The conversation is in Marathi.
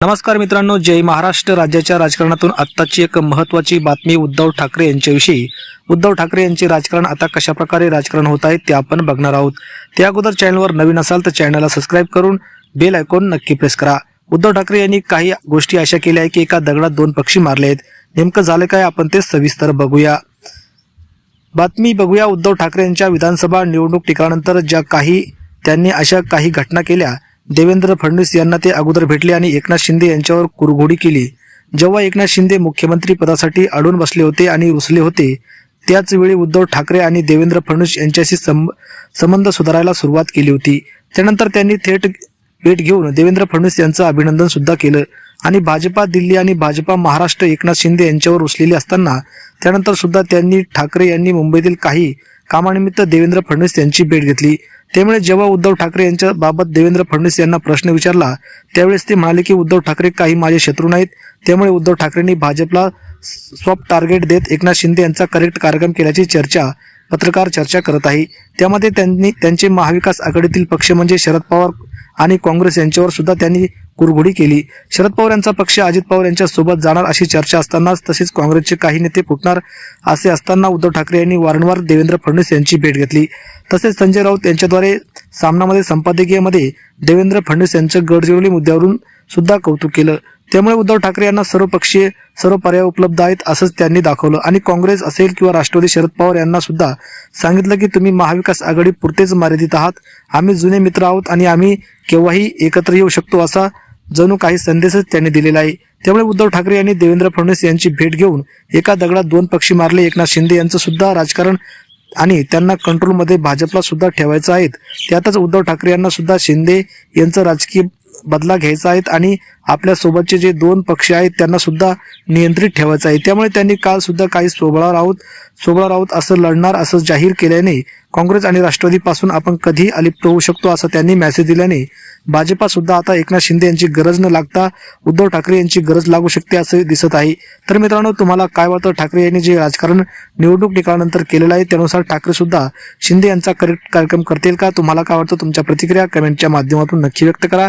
नमस्कार मित्रांनो जय महाराष्ट्र. राज्याच्या राजकारणातून आत्ताची एक महत्वाची बातमी उद्धव ठाकरे यांच्याविषयी. उद्धव ठाकरे यांचे राजकारण आता कशा प्रकारे राजकारण होत आहे ते आपण बघणार आहोत. त्या अगोदर चॅनलवर नवीन असाल तर चॅनलला सबस्क्राईब करून बेल आयकॉन नक्की प्रेस करा. उद्धव ठाकरे यांनी काही गोष्टी अशा केल्या आहे की एका दगडात दोन पक्षी मारले आहेत. नेमकं झालं काय आपण ते सविस्तर बघूया. बातमी बघूया. उद्धव ठाकरे यांच्या विधानसभा निवडणूक टिकानंतर ज्या काही त्यांनी अशा काही घटना केल्या देवेंद्र फडणवीस यांना ते अगोदर भेटले आणि एकनाथ शिंदे यांच्यावर कुरघोडी केली. जेव्हा एकनाथ शिंदे मुख्यमंत्री पदासाठी अडून बसले होते आणि रुसले होते त्याचवेळी उद्धव ठाकरे आणि देवेंद्र फडणवीस यांच्याशी संब- संबंध सुधारायला सुरुवात केली होती. त्यानंतर त्यांनी थेट भेट घेऊन देवेंद्र फडणवीस यांचं अभिनंदन सुद्धा केलं आणि भाजपा दिल्ली आणि भाजपा महाराष्ट्र एकनाथ शिंदे यांच्यावर रुसलेली असताना त्यानंतर सुद्धा त्यांनी ठाकरे यांनी मुंबईतील काही कामानिमित्त देवेंद्र फडणवीस यांची भेट घेतली. त्यामुळे जेव्हा उद्धव ठाकरे यांच्या बाबत देवेंद्र फडणवीस यांना प्रश्न विचारला त्यावेळेस ते म्हणाले की उद्धव ठाकरे काही माझे शत्रू नाहीत. त्यामुळे उद्धव ठाकरेंनी भाजपला सॉफ्ट टार्गेट देत एकनाथ शिंदे यांचा करेक्ट कार्यक्रम केल्याची चर्चा पत्रकार चर्चा करत आहे. त्यामध्ये त्यांनी त्यांचे महाविकास आघाडीतील पक्ष म्हणजे शरद पवार आणि काँग्रेस यांच्यावर सुद्धा त्यांनी कुरघोडी केली. शरद पवार यांचा पक्ष अजित पवार यांच्या सोबत जाणार अशी चर्चा असतानाच तसेच काँग्रेसचे काही नेते फुटणार असे असताना उद्धव ठाकरे यांनी वारंवार देवेंद्र फडणवीस यांची भेट घेतली. तसेच संजय राऊत यांच्याद्वारे सामनामध्ये संपादकीयमध्ये देवेंद्र फडणवीस यांचं गडचिरोली मुद्द्यावरून सुद्धा कौतुक केलं. त्यामुळे उद्धव ठाकरे यांना सर्व पक्षीय सर्व पर्याय उपलब्ध आहेत असंच त्यांनी दाखवलं. आणि काँग्रेस असेल किंवा राष्ट्रवादी शरद पवार यांना सुद्धा सांगितलं की तुम्ही महाविकास आघाडी पुरतेच मर्यादित आहात. आम्ही जुने मित्र आहोत आणि आम्ही केव्हाही एकत्र येऊ शकतो असा जणू काही संदेशच त्यांनी दिलेला आहे. त्यामुळे उद्धव ठाकरे यांनी देवेंद्र फडणवीस यांची भेट घेऊन एका दगडात दोन पक्षी मारले. एकनाथ शिंदे यांचं सुद्धा राजकारण आणि त्यांना कंट्रोलमध्ये भाजपला सुद्धा ठेवायचं आहेत त्यातच उद्धव ठाकरे यांना सुद्धा शिंदे यांचं राजकीय बदला घ्यायचा आहेत आणि आपल्या सोबतचे जे दोन पक्ष आहेत त्यांना सुद्धा नियंत्रित ठेवायचं आहे. त्यामुळे त्यांनी काल सुद्धा काही सोबळा राऊत सोबळा राऊत असं लढणार असं जाहीर केल्याने काँग्रेस आणि राष्ट्रवादीपासून आपण कधी अलिप्त होऊ शकतो असं त्यांनी मेसेज दिल्याने भाजपा सुद्धा आता एकनाथ शिंदे यांची गरज न लागता उद्धव ठाकरे यांची गरज लागू शकते असं दिसत आहे. तर मित्रांनो तुम्हाला काय वाटतं? ठाकरे यांनी जे राजकारण निवडणूक निकालानंतर केलेलं आहे त्यानुसार ठाकरे सुद्धा शिंदे यांचा करेक्ट कार्यक्रम करतील का? तुम्हाला काय वाटतं? तुमच्या प्रतिक्रिया कमेंटच्या माध्यमातून नक्की व्यक्त करा.